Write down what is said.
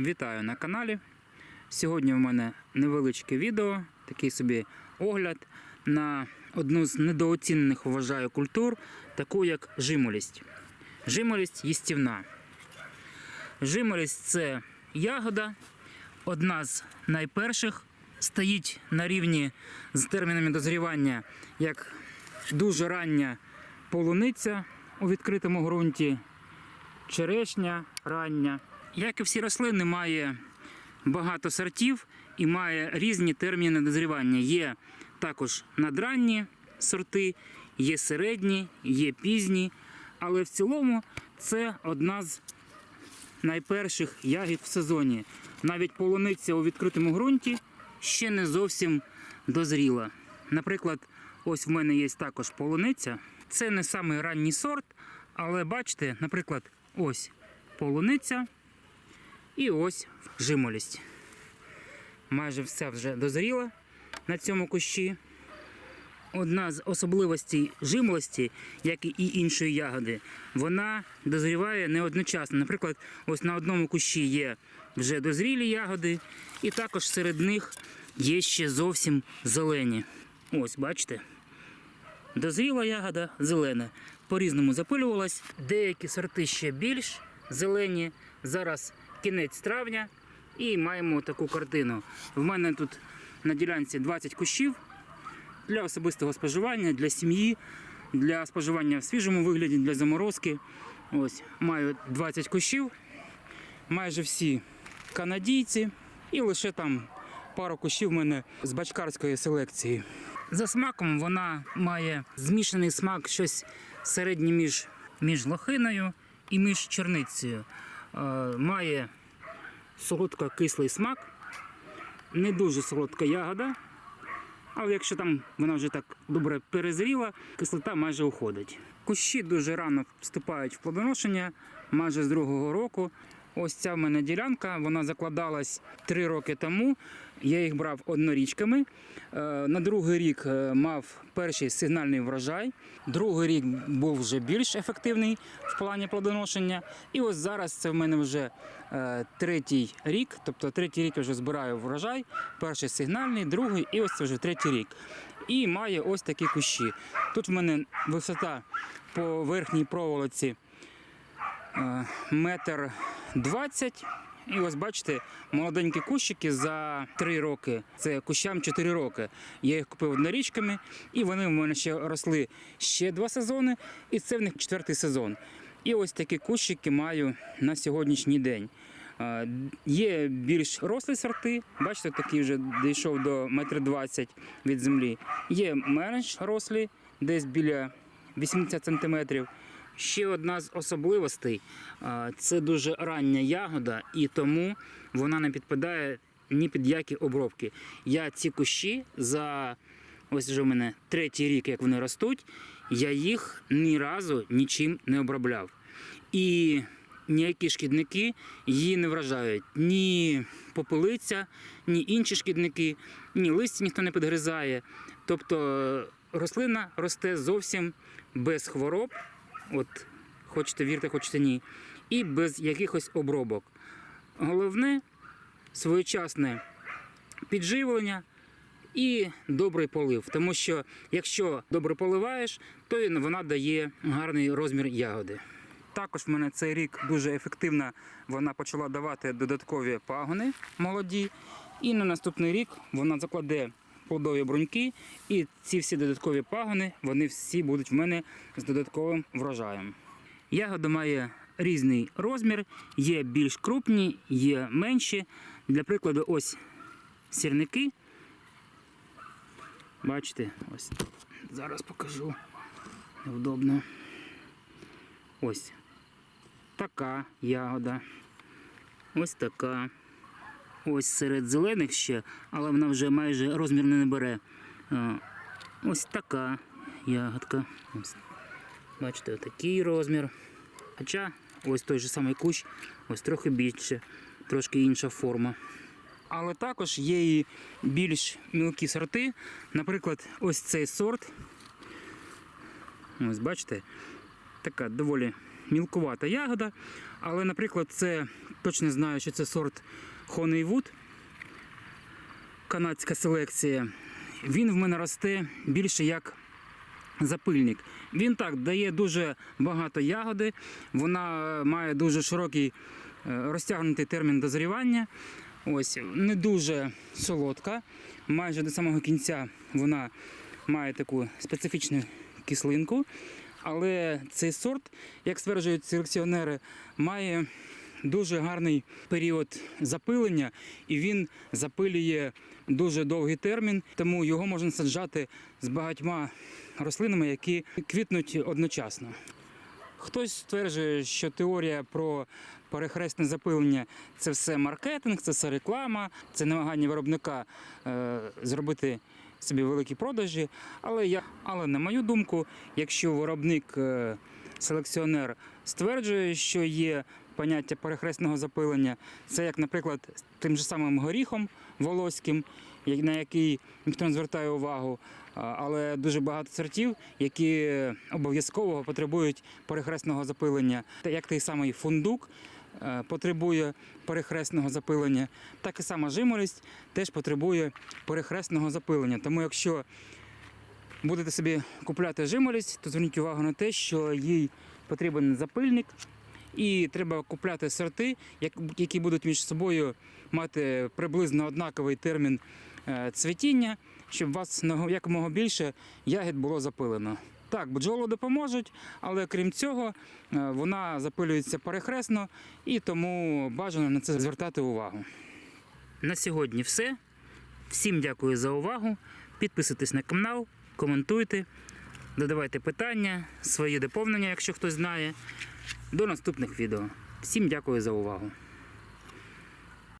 Вітаю на каналі. Сьогодні в мене невеличке відео, такий собі огляд на одну з недооцінених вважаю культур, таку як жимолість. Жимолість їстівна. Жимолість це ягода, одна з найперших, стоїть на рівні з термінами дозрівання як дуже рання полуниця у відкритому ґрунті, черешня рання. Як і всі рослини, має багато сортів і має різні терміни дозрівання. Є також надранні сорти, є середні, є пізні, але в цілому це одна з найперших ягід в сезоні. Навіть полуниця у відкритому ґрунті ще не зовсім дозріла. Наприклад, ось в мене є також полуниця. Це не самий ранній сорт, але бачите, наприклад, ось полуниця і ось жимолість. Майже все вже дозріла на цьому кущі. Одна з особливостей жимолості, як і іншої ягоди, вона дозріває не одночасно. Наприклад, ось на одному кущі є вже дозрілі ягоди, і також серед них є ще зовсім зелені. Ось, бачите, дозріла ягода зелена. По-різному запилювалась. Деякі сорти ще більш зелені. Зараз кінець травня і маємо таку картину. В мене тут на ділянці 20 кущів для особистого споживання, для сім'ї, для споживання в свіжому вигляді, для заморозки. Ось маю 20 кущів, майже всі канадійці, і лише там пару кущів в мене з бачкарської селекції. За смаком вона має змішаний смак, щось середнє між, між лохиною і між черницею. Е, має солодко-кислий смак, не дуже солодка ягода. Але якщо там вона вже так добре перезріла, кислота майже уходить. Кущі дуже рано вступають в плодоношення, майже з другого року. Ось ця в мене ділянка, вона закладалась три роки тому. Я їх брав однорічками. Е, На другий рік е, мав перший сигнальний врожай. Другий рік був вже більш ефективний в плані плодоношення. І ось зараз це в мене вже е, третій рік, тобто третій рік я вже збираю врожай. Перший сигнальний, другий і ось це вже третій рік. І має ось такі кущі. Тут в мене висота по верхній проволоці метр двадцять. І ось бачите, молоденькі кущики за 3 роки. Це кущам 4 роки. Я їх купив однорічками, і вони в мене ще росли ще два сезони, і це в них четвертий сезон. І ось такі кущики маю на сьогоднішній день. Е, Є більш рослі сорти, бачите, такий вже дійшов до 1,20 м від землі. Є менш рослі, десь біля 80 см. Ще одна з особливостей це дуже рання ягода, і тому вона не підпадає ні під які обробки. Я ці кущі за ось вже в мене третій рік, як вони ростуть, я їх ні разу нічим не обробляв. І ніякі шкідники її не вражають. Ні попелиця, ні інші шкідники, ні листя ніхто не підгризає. Тобто рослина росте зовсім без хвороб. От хочете вірте, хочете ні, і без якихось обробок. Головне своєчасне підживлення і добрий полив. Тому що якщо добре поливаєш, то вона дає гарний розмір ягоди. Також в мене цей рік дуже ефективно вона почала давати додаткові пагони молоді. І на наступний рік вона закладе плодові бруньки, і ці всі додаткові пагони вони всі будуть в мене з додатковим врожаєм. Ягода має різний розмір, є більш крупні, є менші. Для прикладу, ось сірники. Бачите, ось зараз покажу. Невдобно. Ось така ягода. Ось така. Ось серед зелених ще, але вона вже майже розмір не бере. Е, Ось така ягодка. Бачите, такий розмір. Хоча ось той же самий кущ, ось трохи більше, трошки інша форма. Але також є і більш мілкі сорти. Наприклад, ось цей сорт. Ось бачите, така доволі мілкувата ягода. Але, наприклад, це точно знаю, що це сорт Honeywood, канадська селекція. Він в мене росте більше як запильник. Він так дає дуже багато ягоди, вона е, має дуже широкий е, розтягнутий термін дозрівання. Ось не дуже солодка. Майже до самого кінця вона має таку специфічну кислинку. Але цей сорт, як стверджують селекціонери, має дуже гарний період запилення, і він запилює дуже довгий термін, тому його можна саджати з багатьма рослинами, які квітнуть одночасно. Хтось стверджує, що теорія про перехресне запилення це все маркетинг, це все реклама, це намагання виробника е, зробити собі великі продажі. Але я, але на мою думку, якщо виробник е, селекціонер стверджує, що є поняття перехресного запилення, це як, наприклад, тим же самим горіхом волоським, на який ніхто не звертає увагу. Але дуже багато сортів, які обов'язково потребують перехресного запилення, як той самий фундук е, потребує перехресного запилення, так і сама жимолість теж потребує перехресного запилення. Тому якщо будете собі купляти жимолість, то зверніть увагу на те, що їй потрібен запильник, і треба купляти сорти, які будуть між собою мати приблизно однаковий термін е, цвітіння, щоб вас якомога більше ягід було запилено. Так, бджоли допоможуть, але крім цього, е, вона запилюється перехресно і тому бажано на це звертати увагу. На сьогодні все. Всім дякую за увагу. Підписуйтесь на канал, коментуйте, додавайте питання, свої доповнення, якщо хтось знає. До наступних відео. Всім дякую за увагу.